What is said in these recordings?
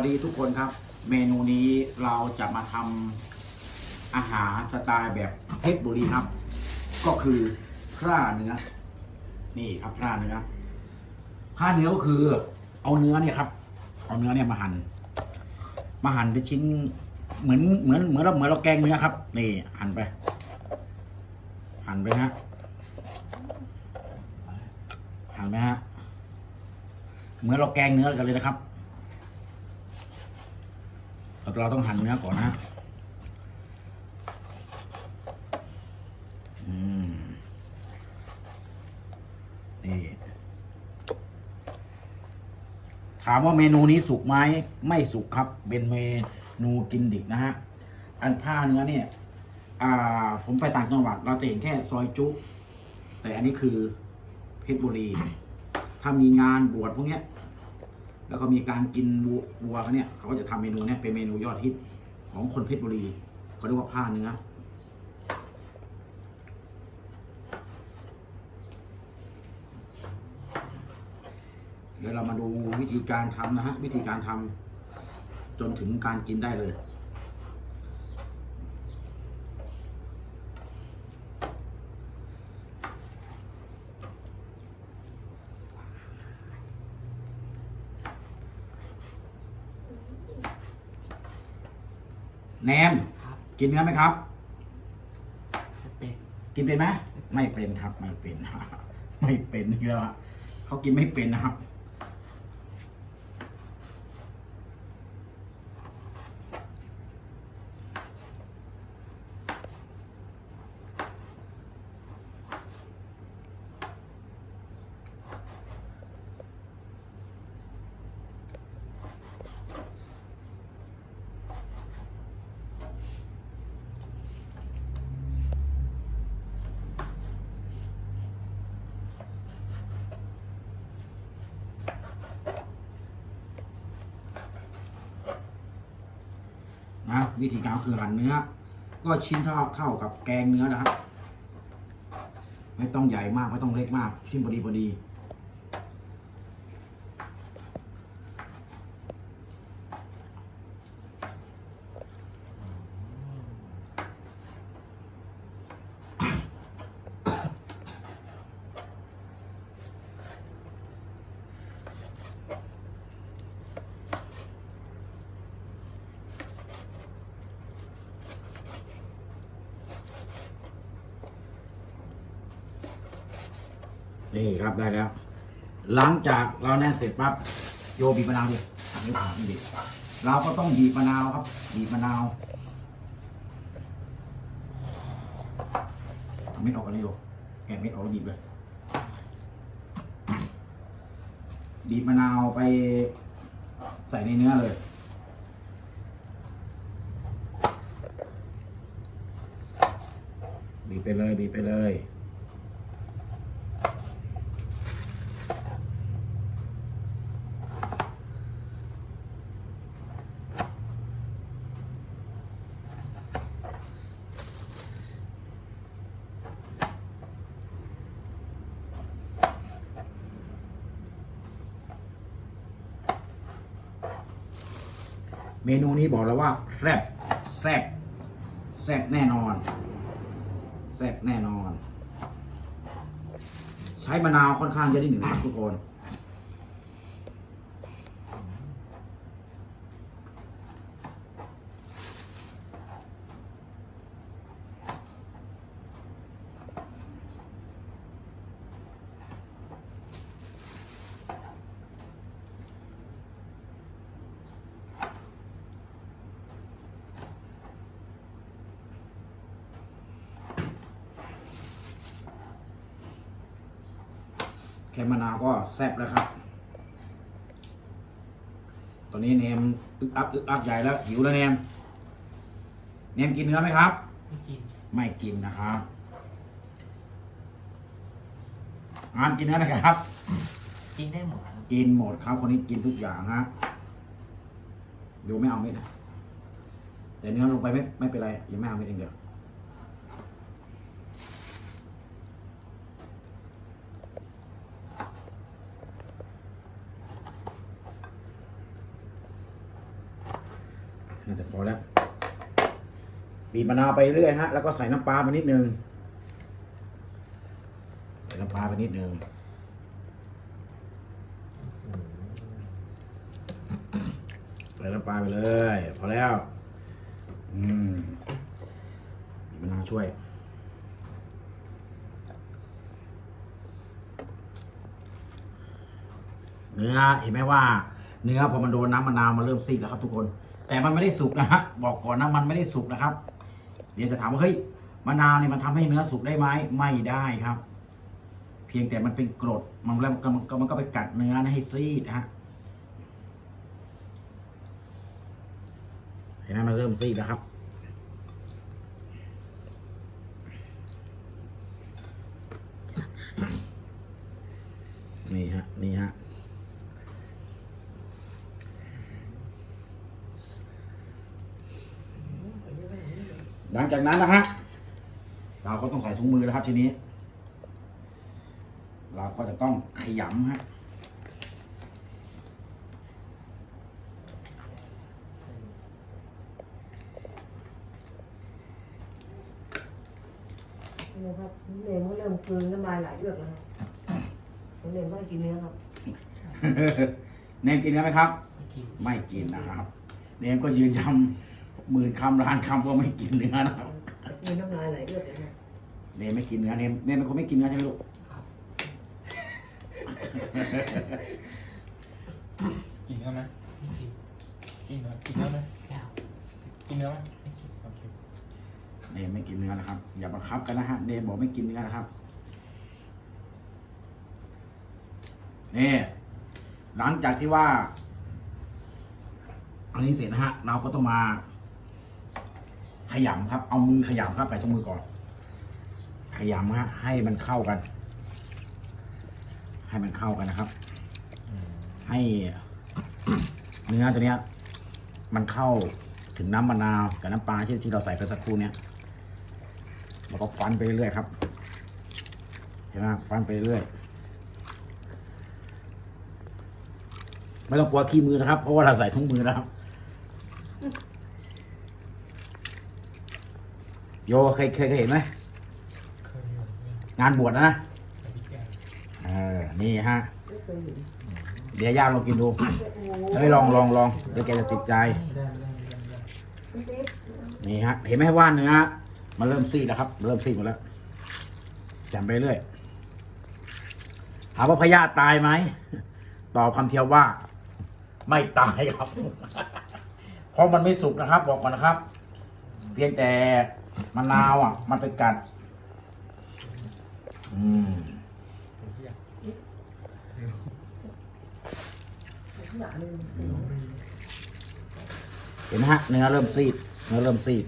วัสดีทุกคนครับ เมนูนี้เราจะมาทำอาหารสไตล์แบบเพชรบุรีครับ ก็คือพร่าเนื้อ นี่ครับพร่าเนื้อพร่าเนื้อก็คือเอาเนื้อเนี่ยครับเอาเนื้อเนี่ยมาหั่นมาหั่นเป็นชิ้น เหมือนเหมือนเหมือนเราเหมือนเราแกงเนื้อครับ นี่ หั่นไป หั่นไปฮะหั่นไหมฮะเหมือนเราแกงเนื้อกันเลยนะครับ เราเราต้องหั่นเนื้อก่อนนะอืมนี่ถามว่าเมนูนี้สุกไหมไม่สุกครับ เป็นเมนูกินดิบนะฮะ อันผ้าเนื้อเนี่ย อ่า ผมไปต่างจังหวัด เราจะเห็นแค่ซอยจุ แต่อันนี้คือเพชรบุรี ถ้ามีงานบวชพวกเนี้ย แล้วก็มีการกินวัวเขาเนี่ยเขาก็จะทำเมนูเนี้ยเป็นเมนูยอดฮิตของคนเพชรบุรีเขาเรียกว่าผ้าเนื้อเดี๋ยวเรามาดูวิธีการทำนะฮะวิธีการทำจนถึงการกินได้เลย แนมครับกินเนื้อไหมครับจะเป็นกินเป็นไหมไม่เป็นครับ ไม่เป็น ไม่เป็นนี่แล้วอะเขากินไม่เป็นนะครับ วิธีการคือหั่นเนื้อ ก็ชิ้นเท่าเท่ากับแกงเนื้อนะครับ ไม่ต้องใหญ่มากไม่ต้องเล็กมากชิ้นพอดีพอดี นี่ครับได้แล้ว หลังจากเราแน่เสร็จปั๊บโยบีบมะนาวดิอันนี้ผ่านดิเราก็ต้องบีบมะนาวครับ บีบมะนาวเอาเม็ดออกกันเลยโยแกะเม็ดออกแล้วบีบเลยบีบมะนาวไปใส่ในเนื้อเลยบีบไปเลยบีบไปเลย มนูนี้บอกแล้วว่าแซ่บแซ่บแซ่บแน่นอนแซ่บแน่นอน ใช้มะนาวค่อนข้างเยอะนิดหนึ่งนะครับทุกคน แค่มะนาวก็แซ่บแล้วครับ ตอนนี้เนมอึกอักอึกอักใหญ่แล้วหิวแล้วเนม เนมกินเนื้อไหมครับ ไม่กิน ไม่กินนะครับงานกินเนื้อไหมครับ กินได้หมดครับกินหมดครับ คนนี้กินทุกอย่างฮะดูไม่เอาเม็ดนะแต่เนื้อลงไปไม่ไม่เป็นไรยังไม่เอาเม็ดเองเดียว น่าจะพอแล้วบีบมะนาวไปเรื่อยฮะ แล้วก็ใส่น้ำปลาไปนิดนึงใส่น้ำปลาไปนิดนึงใส่น้ำปลาไปเลย พอแล้ว อืมบีบมะนาวช่วยเนื้อเห็นไหมว่า เนื้อพอมันโดนน้ำมะนาวมันเริ่มซีดแล้วครับทุกคน แต่มันไม่ได้สุกนะฮะบอกก่อนนะมันไม่ได้สุกนะครับ เดี๋ยวจะถามว่าเฮ้ยมะนาวเนี่ยมันทำให้เนื้อสุกได้ไหมไม่ได้ครับ เพียงแต่มันเป็นกรดมันแล้วมันก็มันก็ไปกัดเนื้อนะให้ซีดฮะเห็นไหมมันเริ่มซีดแล้วครับนี่ฮะนี่ฮะ หลังจากนั้นนะฮะเราก็ต้องใส่ถุงมือแล้วครับทีนี้ เราก็จะต้องขยำฮะนะครับเนมก็เริ่มกลืนน้ำลายไหลเลือกแล้วครับเนมไม่กินเนื้อครับ เนมกินได้ไหมครับไม่กินไม่กินนะครับ เนมก็ยืนยัน หมื่นคำล้านคำว่าไม่กินเนื้อนะครับมีน้ำลายไหลเลือดเลยนะเนมไม่กินเนื้อเนมเนมเป็นคนไม่กินเนื้อใช่ไหมลูกครับกินเนื้อไหมไม่กินกินเนื้อกินเนื้อไหมแก้วกินเนื้อไหมไม่กินโอเคเนมไม่กินเนื้อนะครับ อย่าบังคับกันนะฮะเนมบอกไม่กินเนื้อนะครับนี่หลังจากที่ว่า อันนี้เสร็จนะฮะ เราก็ต้องมา ขยำครับ เอามือขยำครับใส่ถุงมือก่อน ขยำฮะให้มันเข้ากัน ให้มันเข้ากันนะครับ ให้เนื้อตัวเนี้ย มันเข้าถึงน้ำมะนาวกับน้ำปลาที่ที่เราใส่ไปสักครู่เนี้ยแล้วก็ฟันไปเรื่อยๆครับเห็นไหมฟันไปเรื่อยไม่ต้องกลัวขี้มือนะครับ เพราะว่าเราใส่ถุงมือนะครับ โยเคยเคยเคยเห็นไหมงานบวชนะนะแต่พี่แกเออนี่ฮะเดี๋ยวย่าลองกินดูเฮ้ยลองลองลองเดี๋ยวแกจะติดใจ นี่ฮะ เห็นไหมว่าเนื้อมันเริ่มซีดแล้วครับ เริ่มซีดหมดแล้วจำไปเรื่อยถามว่าพยาตายไหมตอบคำเทียวว่า ไม่ตายครับ เพราะมันไม่สุกนะครับ บอกก่อนนะครับ เพียงแต่ มะนาวอะ มันไปกัด อืมเห็นไหมฮะเนื้อเริ่มซีดเนื้อเริ่มซีด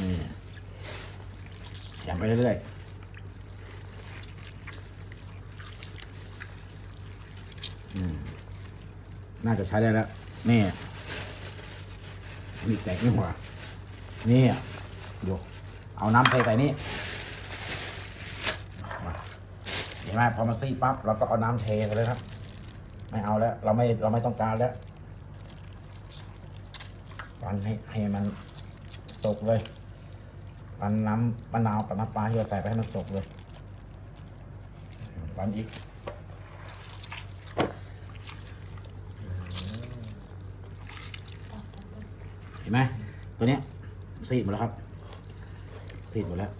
นี่ย่างไปเรื่อยๆอืมน่าจะใช้ได้แล้ว นี่มีแตกนี่หัว นี่ดูเอาน้ำเทใส่นี่เห็นไหมพอมาซีปั๊บเราก็เอาน้ำเทไปเลยครับ ไม่เอาแล้ว เราไม่เราไม่ต้องการแล้วฟันให้ให้มันสกเลยฟันน้ำมะนาวกับน้ำปลาที่เราใส่ไปให้มันสกเลยฟันอีกเห็นไหมตัวเนี้ย ซีดหมดแล้วครับ ซีดหมดแล้ว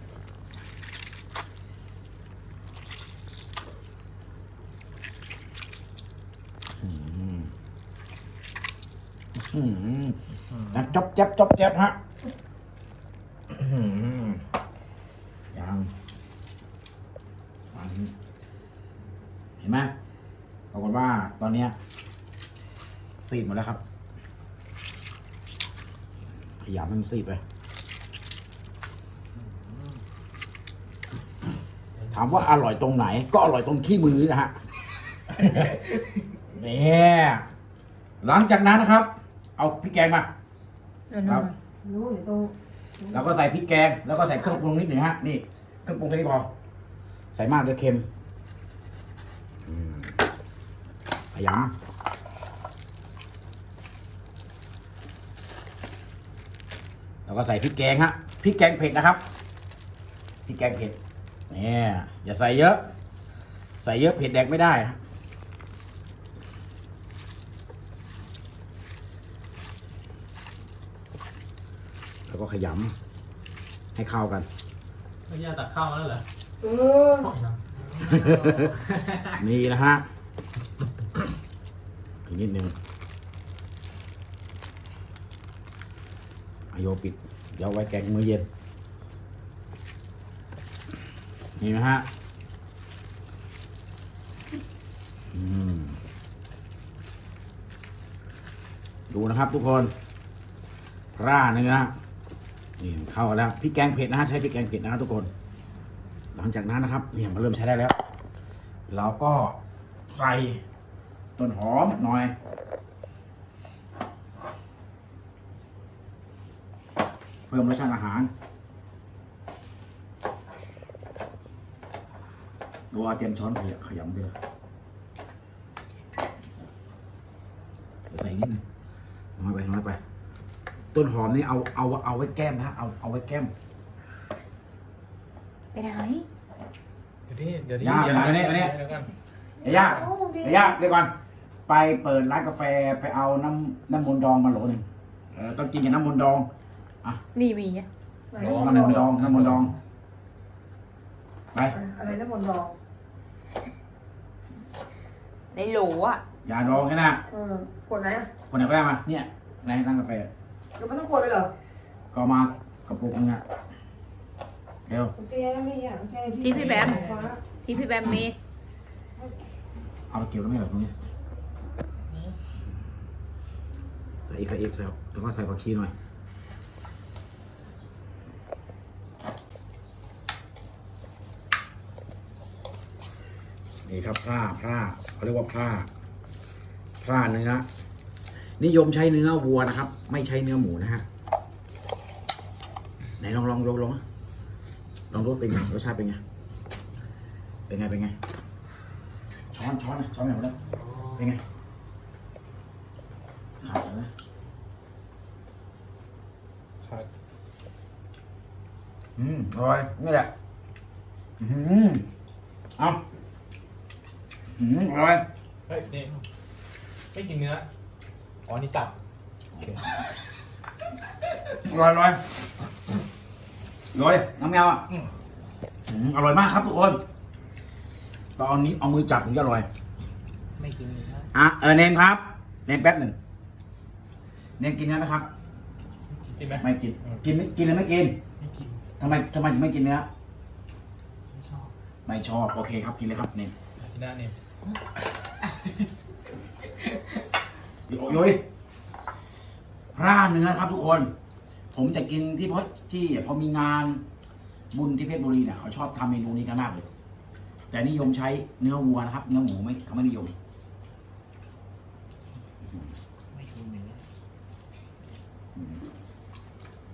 อืมนะจบแจ๊บจบแจ๊บฮะยังเห็นไหมปรากฏว่าตอนเนี้ยซีดหมดแล้วครับ ขยำให้มันซีดไป ถามว่าอร่อยตรงไหน ก็อร่อยตรงขี้มือนะฮะเนี่ยหลังจากนั้นนะครับ เอาพริกแกงมาครับนู้นอยู่ตรงแล้วก็ใส่พริกแกง แล้วก็ใส่เครื่องปรุงนิดหนึ่งฮะนี่เครื่องปรุงแค่นี้พอใส่มากเดี๋ยวเค็มอืมขยแล้วก็ใส่พริกแกงฮะพริกแกงเผ็ดนะครับพริกแกงเผ็ดเนี่ยอย่าใส่เยอะ ใส่เยอะเผ็ดแดกไม่ได้ฮะแล้วก็ขยำให้เข้ากันไม่ยาตักข้าวมาแล้วเหรอเออนี่นะฮะอีกนิดนึงอาโยปิด เดี๋ยวไว้แกงมื้อเย็น นี่นะฮะดูนะครับทุกคนร่าเนื้อนี่เข้าแล้วพริกแกงเผ็ดนะฮะใช้พริกแกงเผ็ดนะฮะทุกคน หลังจากนั้นนะครับเนี่ยมันเริ่มใช้ได้แล้ว เราก็ใส่ต้นหอมหน่อยเพิ่มรสชาติอาหาร ดูเอาเตรียมช้อนขยำขยำไปเลยเดี๋ยวใส่นิดนึงน้อยไปน้อยไป ต้นหอมนี่เอาเอาเอาไว้แก้มนะเอาเอาไว้แก้มไปไหนเดี๋ยวดิเดี๋ยวดิยากเดี๋ยวอันนี้อันนี้เดี๋ยวกันเอ้ย่าเอ้ย่าเดี๋ยวก่อนไปเปิดร้านกาแฟไปเอาน้ำน้ำมนต์ดองมาโหลหนึ่งเออต้องกินกับน้ำมนต์ดองนี่มีไงไหนน้ำมนต์ดองน้ำมนต์ดองไปอะไรน้ำมนต์ดอง ในโหลอะยาดองแค่นั้นเออกดไหนอะคนไหนก็ได้มา เนี่ยในร้านกาแฟเราไม่ต้องกดเลยเหรอก็มากระปุกนึงอะเดี๋ยวกุญแจไม่อยากกุญแจที่พี่แบมฟ้าที่พี่แบมมีเอาไปเกี่ยวแล้วไม่เหรอตรงนี้ใส่อีกใส่อีกใส่แล้วก็ใส่ผักชีหน่อย นี่ครับผ้าผ้าเขาเรียกว่าผ้าผ้าเนื้อ นิยมใช้เนื้อวัวนะครับ ไม่ใช้เนื้อหมูนะฮะไหนลองลองยกลงนะลองรสเป็นไงรสชาติเป็นไงเป็นไงเป็นไงช้อนช้อนนะช้อนไหนหมดแล้วเป็นไงขาดแล้วนะครับอืมอร่อยนี่แหละอืมเอา อืมอร่อยเฮ้ยนี่ไม่กินเนื้อ อ๋อ นี่ตับโอเคอร่อยอร่อยอร่อยน้ำแมวอะอืมอร่อยมากครับทุกคน ตอนนี้เอามือจับถึงจะอร่อย ไม่กินเนื้ออะเออเนมครับ เนมแป๊บหนึ่งเนมกินเนื้อไหมครับ กินไหมไม่กิน กินไม่กินหรือไม่กินไม่กิน ทำไมทำไมถึงไม่กินเนื้อ ไม่ชอบ ไม่ชอบ โอเคครับ กินเลยครับเนมกินได้เนี่ย โยโยดิพร่าเนื้อครับทุกคน ผมจะกินที่พที่พอมีงานบุญที่เพชรบุรีเนี่ยเขาชอบทำเมนูนี้กันมากเลย แต่นิยมใช้เนื้อวัวนะครับ เนื้อหมูไม่เขาไม่นิยมกิน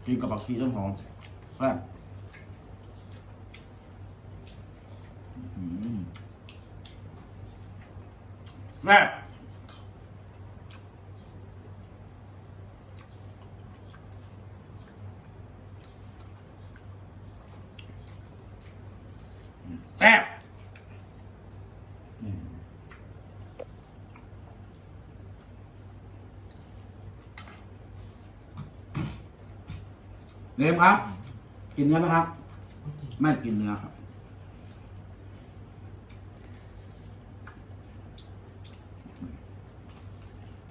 กินกับผักชีต้นหอมแซ่บ อืมแซ่บแซ่บเนมครับ กินเนื้อไหมครับ ไม่กินเนื้อครับ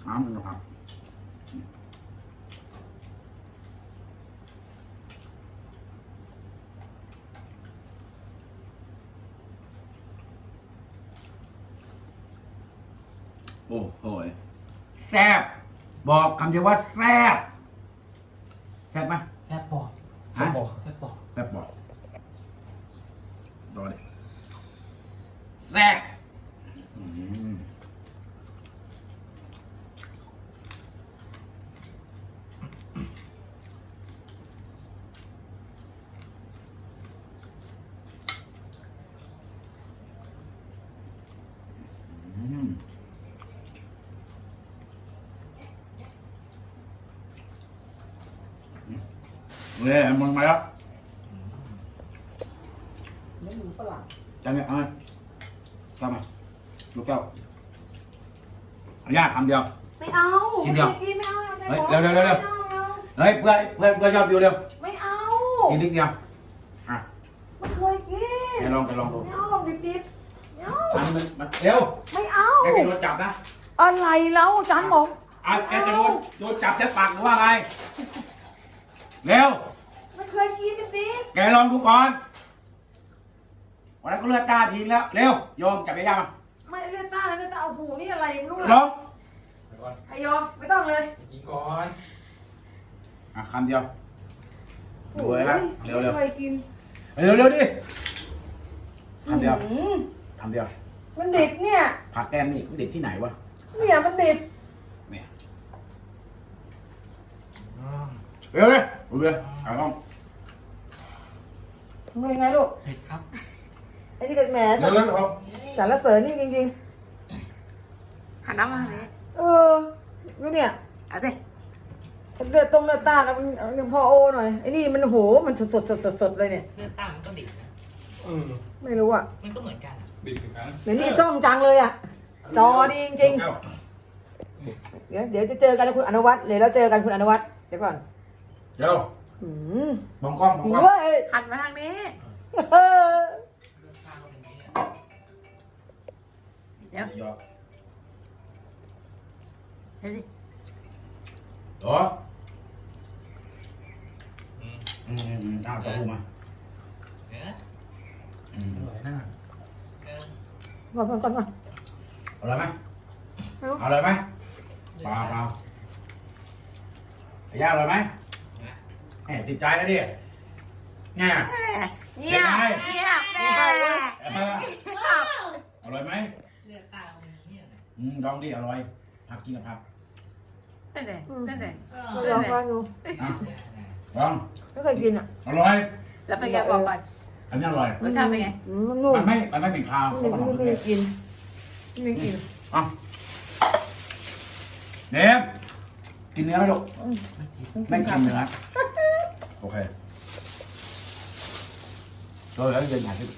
น้ำนะครับ โอ้โหแซบบอกคำเดียวว่าแซบแซบไหม แซ่บปอด ฮะ บอก แซ่บปอด แซบบอกรอเลยแซบอืมอืม เลยมึงมาแล้วเนื้อหมูฝรั่งจำเนี่ยเอาไหมจำมาลูกแก้วเอาย่าคำเดียว ไม่เอากินเดียวไม่กินไม่เอาอาใจเฮ้ยบอกเร็วๆเร็วๆไม่อาไม่เอาเฮ้ยเพื่อนเพื่อนเพื่อนยอดวิวเร็วไม่เอากินนิดเดียวอะไม่เคยกินแกลองแกลองดูไม่เอาหรอกดิบๆไม่เอาอันมันมันเร็วไม่เอา แกจะโดนจับนะอะไรแล้วจานบอก อะแกจะโดนโดนจับแค่ปากหรือว่าไงเร็ว ไม่เคยกินดิบแกลองดูก่อน วันนั้นก็เลือดตาทิ้งแล้ว เร็วโยมจับไปย่ามาๆไม่เลือดตาเลยเลือดตาเอาหูนี่อะไรไม่รู้ลเลอยงเดี๋ยวก่อนไอโยมไม่ต้องเลยกินก่อนอะคำเดียว ดูเลยครับเร็วเร็วไม่เคยกินเร็วเร็วดิคำเดียวอืมคำเดียว มันดิบเนี่ย ผักแกมนี่เด็กที่ไหนวะเนี่ยมันดิบเนี่ยอืมเร็วเลยดูเลยเอาลอง ทำยังไงลูกเผ็ดครับไอ้นี่ก็แหมเร็วเร็วเอาสารเสริญนี่จริงหันหน้ามาทางนี้ๆ เออแล้วเนี่ยเอาสิเลือดตรงเลือดตากับมันพอโอหน่อยไอ้นี่มันโหมันสดสดสดสดสดเลยเนี่ย เลือดตั้งมันก็ดิบนะเออไม่รู้อะมันก็เหมือนกันอะดิบเหมือนกันเดี๋ยวนี้จ้องจังเลยอะจอดีจริงเอาๆเดี๋ยวเดี๋ยวจะเจอกันนะคุณอนุวัฒน์เดี๋ยวเราเจอกันคุณอนุวัฒน์เดี๋ยวก่อนเร็ว อืมมองกล้องมองกล้องเฮ้ยหันมาทางนี้ เออเลือดตั้งก็เป็นอย่างนี้อะเดี๋ยวยอดเดี๋ยวสิต่ออืมอืมอืมอืมเอาตะปูมาเนื้ออืมอร่อยน่าเออก่อนก่อนก่อนก่อนเอาเลยไหมเอาเอาเลยไหมเปล่าเปล่าย่าเอาเลยไหมนะ แหมติดใจแล้วดิเนี่ยแม่เงียบเป็นไงเงียบแม่เอออร่อยไหมเลือดตั้งก็เป็นอย่างนี้อะนะอืมลองดิอร่อย ผักกินกับผักนั่นแหละนั่นแหละไม่ลองฟังดูอะเนี่ยนะลองไม่เคยกินอะอร่อยแล้วเป็นไงบอกก่อนอันนี้อร่อยรสชาติเป็นไงอืมมันนุ่มมันไม่มันไม่เป็นคาวไม่เขาก็ลองไม่ดูไม่ดิกินไม่กินอะเนมกินเนื้อไหมลูกไม่กินเนื้อ โอเคโ